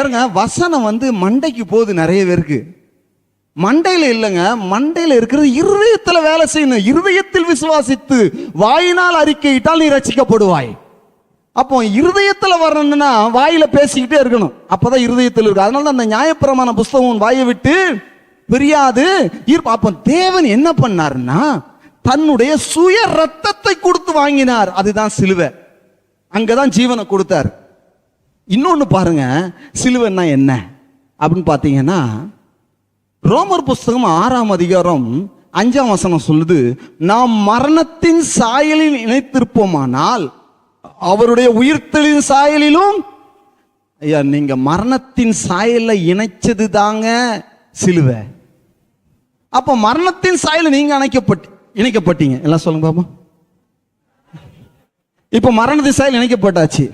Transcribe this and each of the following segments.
இருங்க வசனம் வந்து மண்டைக்கு போகுது நிறைய பேருக்கு. மண்டையில் இல்லைங்க மண்டையில் இருக்கிறது இருதயத்தில் வேலை செய்யணும் இருதயத்தில் விசுவாசித்து வாயினால் அறிக்கையிட்டால் நீ ரசிக்கப்படுவாய் அப்போ இருதயத்தில் வரணும்னா வாயில பேசிக்கிட்டே இருக்கணும். அப்பதான் இருதயத்தில் இருக்கு. அதனால தான் அந்த நியாயப்பிரமான புஸ்தகம் வாயை விட்டு பிரியாது. இருப்ப அப்போ தேவன் என்ன பண்ணாருன்னா தன்னுடைய சுய ரத்தத்தை கொடுத்து வாங்கினார். அதுதான் சிலுவை. அங்கதான் ஜீவனை கொடுத்தார். இன்னொன்று பாருங்க சிலுவைன்னா என்ன? அப்படின்னு பார்த்தீங்கன்னா ரோமர் புஸ்தகம் ஆறாம் அதிகாரம் அஞ்சாம் வசனம் சொல்லுது நாம் மரணத்தின் சாயலில் இணைத்திருப்போமானால் அவருடைய உயிர்த்தலின் சாயலிலும் ஐயா நீங்க மரணத்தின் சாயல இணைச்சது தாங்க சிலுவை. அப்ப மரணத்தின் சாயல நீங்க அணைக்கப்பட்டு இணைக்கப்பட்டீங்க. எல்லாம் சொல்லுங்க பாப்பா இப்போ மரணத்தின் சாயல் இணைக்கப்பட்டாச்சு.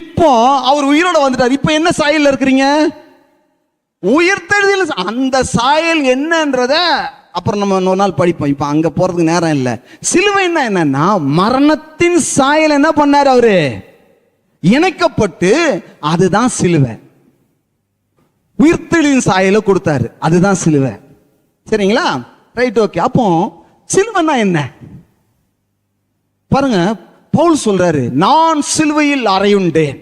இப்போ அவர் உயிரோட வந்துட்டார். இப்போ என்ன சாயல்ல இருக்கிறீங்க? உயிர்த்தெழுதியில் அந்த சாயல் என்னன்றத அப்புறம் நம்ம இன்னொரு நாள் படிப்போம். இப்போ அங்க போறதுக்கு நேரம் இல்லை. சிலுவைன்னா என்னன்னா மரணத்தின் சாயல் என்ன பண்ணார் அவரு? இணைக்கப்பட்டு அதுதான் சிலுவை. உயிர்த்தெழுதின் சாயலை கொடுத்தாரு. அதுதான் சிலுவை. சரிங்களா? ரைட் ஓகே அப்போ சிலுவைன்னா என்ன? பாருங்க பவுல் சொல்றாரு நான் சிலுவையில் அறையுண்டேன்.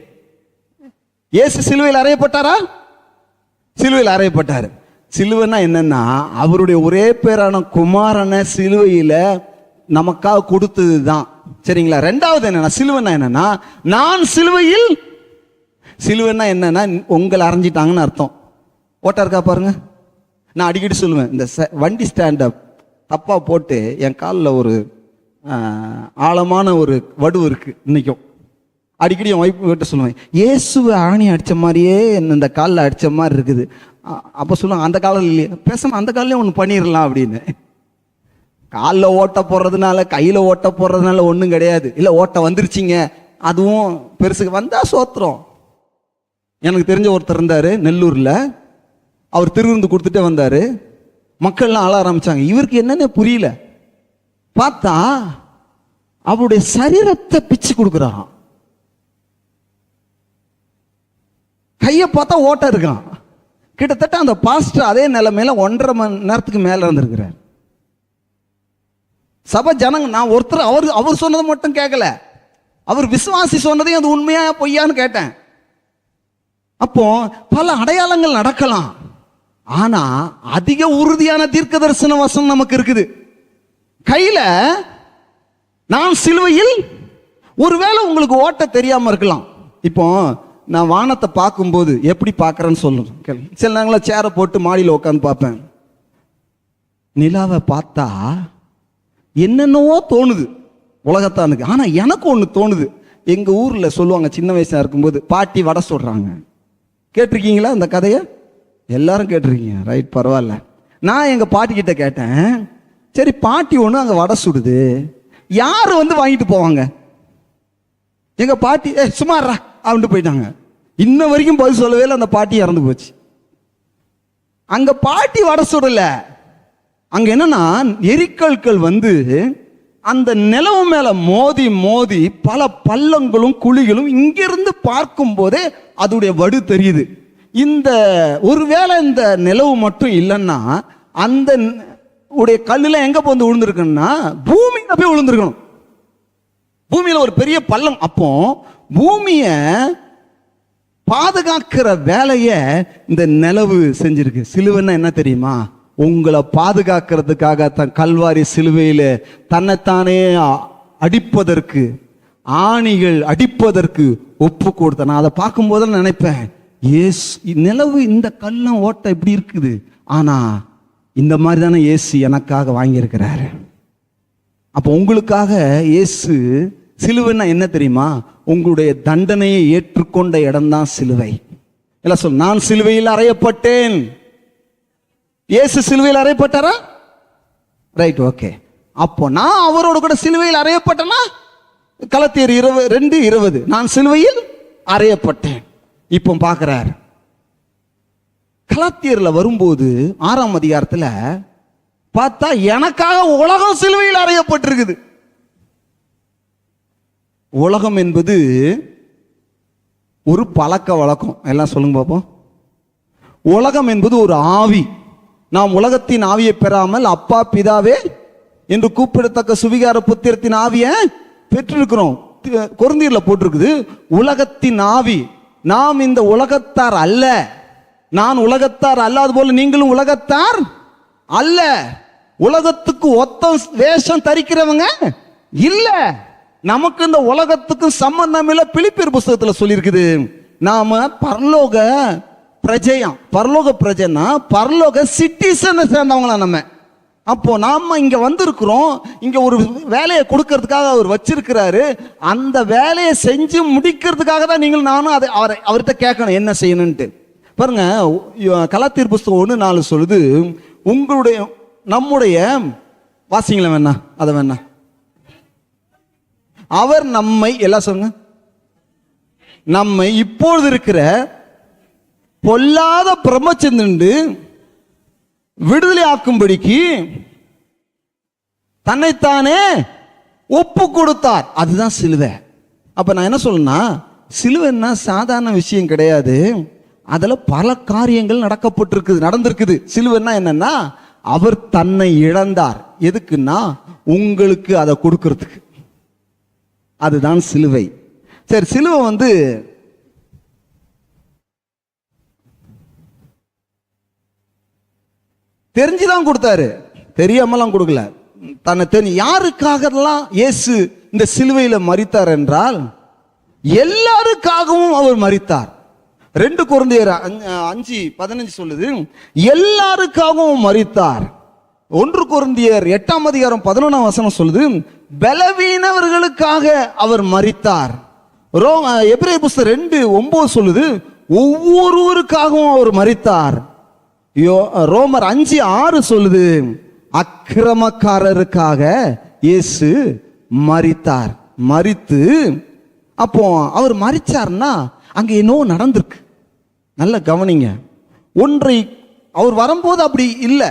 இயேசு சிலுவையில் அறையப்பட்டாரா? சிலுவையில் அறையப்பட்டார். சிலுவைன்னா என்னன்னா அவருடைய ஒரே பேரான குமாரனை சிலுவையில நமக்காக கொடுத்தது தான் சரிங்களா? ரெண்டாவது என்னன்னா சிலுவைன்னா என்னன்னா நான் சிலுவையில் சிலுவைன்னா என்னன்னா உங்களை அரைஞ்சிட்டாங்கன்னு அர்த்தம். ஓட்டா இருக்கா பாருங்க. நான் அடிக்கடி சொல்லுவேன் இந்த வண்டி ஸ்டாண்டப் தப்பா போட்டு என் காலில் ஒரு ஆழமான ஒரு வடு இருக்குது இன்றைக்கும் அடிக்கடி என் ஒய்ஃப் கிட்ட சொல்லுவேன் இயேசுவை ஆணி அடித்த மாதிரியே இந்த காலில் அடித்த மாதிரி இருக்குது. அப்போ சொல்லுவாங்க அந்த காலில் இல்லையே. பேசாமல் அந்த காலிலே ஒன்று பண்ணிடலாம் அப்படின்னு. காலில் ஓட்ட போடுறதுனால கையில் ஓட்ட போடுறதுனால ஒன்றும் கிடையாது. இல்லை ஓட்ட வந்துருச்சிங்க. அதுவும் பெருசுக்கு வந்தால் சோத்திரம். எனக்கு தெரிஞ்ச ஒருத்தர் இருந்தார் நெல்லூரில். அவர் திருவிருந்து கொடுத்துட்டே வந்தார். மக்கள்லாம் ஆள ஆரம்பிச்சாங்க. இவருக்கு என்னென்ன புரியல. பார்த்தா அவருடைய சரீரத்தை பிச்சு கொடுக்குறாராம். கையை பார்த்தா ஓட்ட இருக்கான் கிட்டத்தட்ட அந்த பாஸ்டர் அதே நிலைமையில ஒன்றரை மணி நேரத்துக்கு மேலே இருந்திருக்கிறார். சபை ஜனங்க நான் ஒருத்தர் அவர் அவர் சொன்னதை மட்டும் கேட்கல. அவர் விசுவாசி சொன்னதையும் அது உண்மையா பொய்யான்னு கேட்டேன். அப்போ பல அடையாளங்கள் நடக்கலாம். ஆனா அதிக உறுதியான தீர்க்க தரிசன வசனம் நமக்கு இருக்குது. கையில் நான் சிலுவையில் ஒருவேளை உங்களுக்கு ஓட்ட தெரியாமல் இருக்கலாம். இப்போ நான் வானத்தை பார்க்கும்போது எப்படி பார்க்குறேன்னு சொல்லணும். சில நேரங்களில் சேரை போட்டு மாடியில் உட்காந்து பார்ப்பேன். நிலாவை பார்த்தா என்னென்னவோ தோணுது உலகத்தானுக்கு. ஆனால் எனக்கு ஒன்று தோணுது. எங்கள் ஊரில் சொல்லுவாங்க சின்ன வயசாக இருக்கும்போது பாட்டி வடை சொல்கிறாங்க கேட்டிருக்கீங்களா அந்த கதையை? எல்லாரும் கேட்டிருக்கீங்க. ரைட் பரவாயில்ல. நான் எங்கள் பாட்டிக்கிட்ட கேட்டேன் சரி பாட்டி ஒன்று அங்கே வடை சுடுது. யார் வந்து வாங்கிட்டு போவாங்க? எங்கள் பாட்டி ஏ சுமாரா அப்படின்ட்டு போயிட்டாங்க. இன்ன வரைக்கும் பதில் சொல்லவே இல்லை அந்த பாட்டி இறந்து போச்சு. அங்கே பாட்டி வடை சுடலை. அங்கே என்னன்னா எரிக்கற்கள் வந்து அந்த நிலவு மேலே மோதி மோதி பல பள்ளங்களும் குழிகளும் இங்கிருந்து பார்க்கும் போதே அதோடைய வடு தெரியுது. இந்த ஒருவேளை இந்த நிலவு மட்டும் இல்லைன்னா அந்த உடைய கல்லில் எங்கே போய் வந்து விழுந்திருக்குன்னா பூமியில் போய் விழுந்திருக்கணும். பூமியில் ஒரு பெரிய பள்ளம். அப்போ பூமியை பாதுகாக்கிற வேலையை இந்த நிலவு செஞ்சிருக்கு. சிலுவைன்னா என்ன தெரியுமா? உங்களை பாதுகாக்கிறதுக்காக தன் கல்வாரி சிலுவையில் தன்னைத்தானே அடிப்பதற்கு ஆணிகள் அடிப்பதற்கு ஒப்பு கொடுத்த நான் அதை பார்க்கும்போது நினைப்பேன். ஏஸ் நிலவு இந்த கல்லம் ஓட்ட இப்படி இருக்குது. ஆனா இந்த மாதிரி தானே இயேசு எனக்காக வாங்கியிருக்கிறாரு. அப்போ உங்களுக்காக இயேசு சிலுவைன்னா என்ன தெரியுமா? உங்களுடைய தண்டனையை ஏற்றுக்கொண்ட இடம்தான் சிலுவை. இல்ல சொல் நான் சிலுவையில் அறையப்பட்டேன். இயேசு சிலுவையில் அறையப்பட்டாரா? ரைட் ஓகே அப்போ நான் அவரோட கூட சிலுவையில் அறையப்பட்டேன்னா கலத்தியர் இருபது ரெண்டு இருபது. நான் சிலுவையில் அறையப்பட்டேன். இப்போ பார்க்கிறார். கலாத்தியரில் வரும்போது ஆறாம் அதிகாரத்தில் பார்த்தா எனக்காக உலகம் சிலுவையில் அறையப்பட்டிருக்குது. உலகம் என்பது ஒரு பழக்க வழக்கம். எல்லாம் சொல்லுங்க பார்ப்போம் உலகம் என்பது ஒரு ஆவி. நாம் உலகத்தின் ஆவியை பெறாமல் அப்பா பிதாவே என்று கூப்பிடத்தக்க சுவிகார புத்திரத்தின் ஆவியை பெற்றிருக்கிறோம். குருந்தீரில் போட்டிருக்குது. உலகத்தின் ஆவி. நாம் இந்த உலகத்தார் அல்ல. நான் உலகத்தார் அல்லாது போல நீங்களும் உலகத்தார் அல்ல. உலகத்துக்கு ஒத்த வேஷம் தரிக்கிறவங்க இல்ல. நமக்கு இந்த உலகத்துக்கும் சம்பந்தம் இல்ல. பிலிப்பியர் புஸ்தகத்துல சொல்லியிருக்குது. நாம பரலோக பிரஜையாம் பரலோக பிரஜைன்னா பரலோக சிட்டிசனை சேர்ந்தவங்களா நம்ம. அப்போ நாம இங்க வந்திருக்கிறோம். இங்க ஒரு வேலையை கொடுக்கறதுக்காக அவர் வச்சிருக்கிறாரு. அந்த வேலையை செஞ்சு முடிக்கிறதுக்காக தான் நீங்கள் நானும் அதை அவரை அவர்கிட்ட கேட்கணும். என்ன செய்யணும்ட்டு பாருங்க கலாத்தீர் புஸ்தகம் ஒன்று நாலு சொல்லுது உங்களுடைய நம்முடைய வாசிங்களேன் வேணா அதை வேணா. அவர் நம்மை எல்லாம் சொல்லுங்க. நம்மை இப்பொழுது இருக்கிற பொல்லாத பிரம்மச்சந்திரண்டு விடுதலை ஆக்கும்படிக்கு தன்னைத்தானே ஒப்பு கொடுத்தார். அதுதான் சிலுவை. அப்ப நான் என்ன சொல்லணும்னா சிலுவைன்னா சாதாரண விஷயம் கிடையாது. அதில் பல காரியங்கள் நடக்கப்பட்டிருக்குது நடந்திருக்குது. சிலுவைன்னா என்னன்னா அவர் தன்னை இழந்தார். எதுக்குன்னா உங்களுக்கு அதை கொடுக்கறதுக்கு. அதுதான் சிலுவை. சரி சிலுவை வந்து தெரிஞ்சுதான் கொடுத்தாரு. தெரியாமலாம் கொடுக்கல. தன்னை தெரிஞ்சு யாருக்காகலாம் இயேசு இந்த சிலுவையில் மறித்தார் என்றால் எல்லாருக்காகவும் அவர் மறித்தார் ரெண்டு குழந்தையர் அஞ்சு பதினஞ்சு சொல்லுது. எல்லாருக்காகவும் மறித்தார் ஒன்று குருந்தியர் எட்டாம் அதிகாரம் பதினொன்றாம் வசனம் சொல்லுது பலவீனவர்களுக்காக அவர் மறித்தார் ரோ எபிரே புஸ்தகம் ரெண்டு ஒன்பது சொல்லுது ஒவ்வொருவருக்காகவும் அவர் மறித்தார் யோ ரோமர் அஞ்சு ஆறு சொல்லுது அக்கிரமக்காரருக்காக இயேசு மறித்தார் மறித்து அப்போ அவர் மறிச்சார்னா அங்கே என்னோ நடந்திருக்கு. நல்ல கவனிங்க. ஒன்றை அவர் வரும்போது அப்படி இல்லை.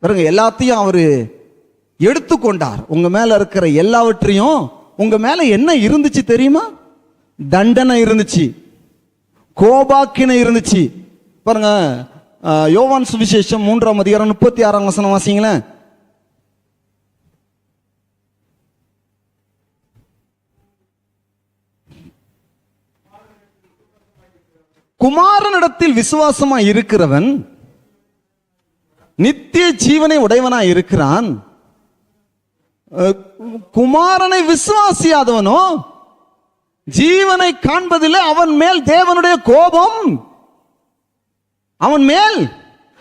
பாருங்க எல்லாத்தையும் அவர் எடுத்துக்கொண்டார். உங்கள் மேலே இருக்கிற எல்லாவற்றையும் உங்கள் மேலே என்ன இருந்துச்சு தெரியுமா? தண்டனை இருந்துச்சு. கோபாக்கினை இருந்துச்சு. பாருங்க யோவான் சுவிசேஷம் மூன்றாம் அதிகாரம் முப்பத்தி ஆறாம் வசனம் வாசிங்களேன். குமாரனிடத்தில் விசுவாசமா இருக்கிறவன் நித்திய ஜீவனை உடையவனா இருக்கிறான். குமாரனை விசுவாசியாதவனோ ஜீவனை காண்பதில்லை அவன் மேல் தேவனுடைய கோபம். அவன் மேல்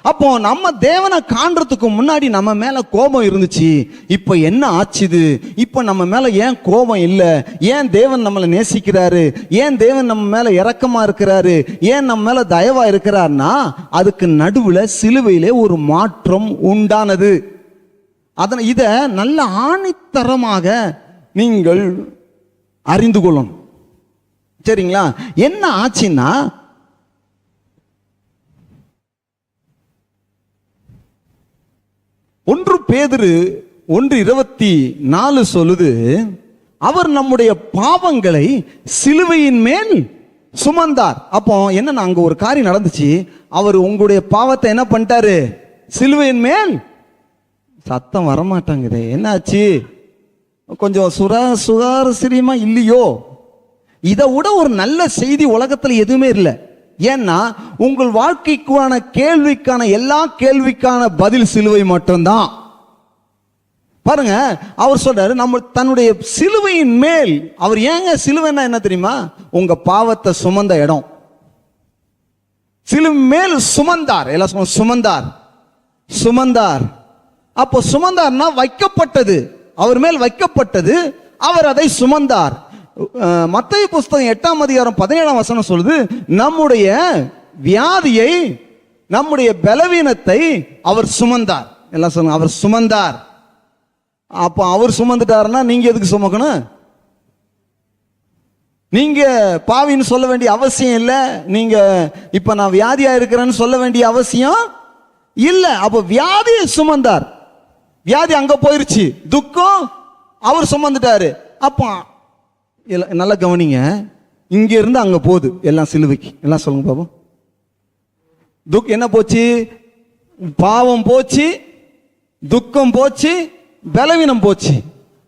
அப்போ நம்ம தேவனை காண்றதுக்கு முன்னாடி நம்ம மேல கோபம் இருந்துச்சு. இப்போ என்ன ஆச்சுது? இப்போ நம்ம மேல ஏன் கோபம் இல்லை? ஏன் தேவன் நம்மளை நேசிக்கிறாரு? ஏன் தேவன் நம்ம மேல இறக்கமா இருக்கிறாரு? ஏன் நம்ம மேல தயவா இருக்கிறார்னா அதுக்கு நடுவுல சிலுவையிலே ஒரு மாற்றம் உண்டானது. அதனை இத நல்ல ஆணித்தரமாக நீங்கள் அறிந்து கொள்ளணும். சரிங்களா? என்ன ஆச்சுன்னா ஒன்று பேதிரு ஒன்று இருபத்தி நாலு சொல்லுது அவர் நம்முடைய பாவங்களை சிலுவையின் மேல் சுமந்தார். அப்போ என்ன அங்க ஒரு காரியம் நடந்துச்சு. அவர் உங்களுடைய பாவத்தை என்ன பண்ணிட்டாரு? சிலுவையின் மேல்? சத்தம் வரமாட்டாங்குது. என்னாச்சு? கொஞ்சம் சுரா சுகாரசிரியமா இல்லையோ? இதை விட ஒரு நல்ல செய்தி உலகத்தில் எதுவுமே இல்லை. ஏன்னா உங்கள் வாழ்க்கைக்கான கேள்விக்கான எல்லா கேள்விக்கான பதில் சிலுவை மட்டும்தான். பாருங்க அவர் சொல்றாரு நம்ம தன்னுடைய சிலுவையின் மேல் அவர் ஏங்க சிலுவைன்னா என்ன தெரியுமா? உங்க பாவத்தை சுமந்த இடம். சிலுவை மேல் சுமந்தார் எல்லாம் சுமந்தார். சுமந்தார். அப்போ சுமந்தார்னா வைக்கப்பட்டது. அவர் மேல் வைக்கப்பட்டது அவர் அதை சுமந்தார். மத்திய புஸ்தகம் எட்டாம் அதிகாரம் பதினேழாம் வசனம் சொல்லுது நம்முடைய வியாதியை நம்முடைய பலவீனத்தை அவர் சுமந்தார். எல்லாம் சொல்லுங்க அவர் சுமந்தார். அப்போ அவர் சுமந்துட்டாருன்னா நீங்க எதுக்கு சுமக்கணும்? நீங்க பாவின்னு சொல்ல வேண்டிய அவசியம் இல்லை. நீங்க இப்ப நான் வியாதியா இருக்கிறேன்னு சொல்ல வேண்டிய அவசியம் இல்ல. அப்ப வியாதியை சுமந்தார். வியாதி அங்க போயிருச்சு. துக்கம் அவர் சுமந்துட்டாரு. அப்போ நல்லா கவனிங்க. இங்கேருந்து இருந்து போகுது. எல்லாம் சிலுவைக்கு. எல்லாம் சொல்லுங்க பாப்போம் துக் என்ன போச்சு? பாவம் போச்சு துக்கம் போச்சு பலவீனம் போச்சு.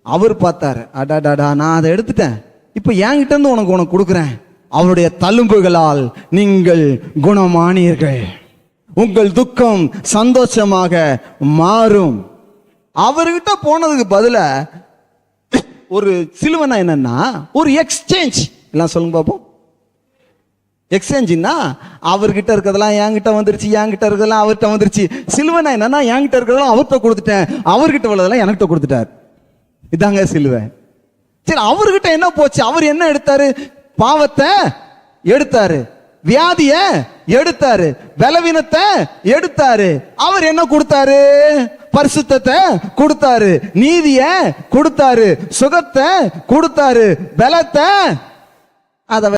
அவர் பார்த்தாரு. அடாடாடா நான் அதை எடுத்துட்டேன். இப்போ என்கிட்ட இருந்து உனக்கு உனக்கு கொடுக்குறேன். அவருடைய தழும்புகளால் நீங்கள் குணமானீர்கள். உங்கள் துக்கம் சந்தோஷமாக மாறும். அவர்கிட்ட போனதுக்கு பதிலாக ஒரு சிலுவனா என்னன்னா ஒரு எக்ஸ்சேஞ்ச் எல்லாம் சொல்லுங்க பார்ப்போம் எக்ஸ்சேஞ்சுன்னா அவர்கிட்ட இருக்கிறதெல்லாம் என்கிட்ட வந்துருச்சு என்கிட்ட இருக்கிறதெல்லாம் அவர்கிட்ட வந்துருச்சு. சிலுவனா என்னன்னா என்கிட்ட இருக்கிறதெல்லாம் அவர்கிட்ட கொடுத்துட்டேன். அவர்கிட்ட உள்ளதெல்லாம் எனக்கிட்ட கொடுத்துட்டார். இதாங்க சிலுவை. சரி அவர்கிட்ட என்ன போச்சு? அவர் என்ன எடுத்தாரு? பாவத்தை எடுத்தாரு. வியாதிய எடுத்தாரு. பலவீனத்தை எடுத்தாரு. அவர் என்ன கொடுத்தாரு? பரிசுத்தத்தை கொடுத்தாரு நீதிய கொடுத்தாரு சுகத்தை கொடுத்தாரு பலத்தை அதை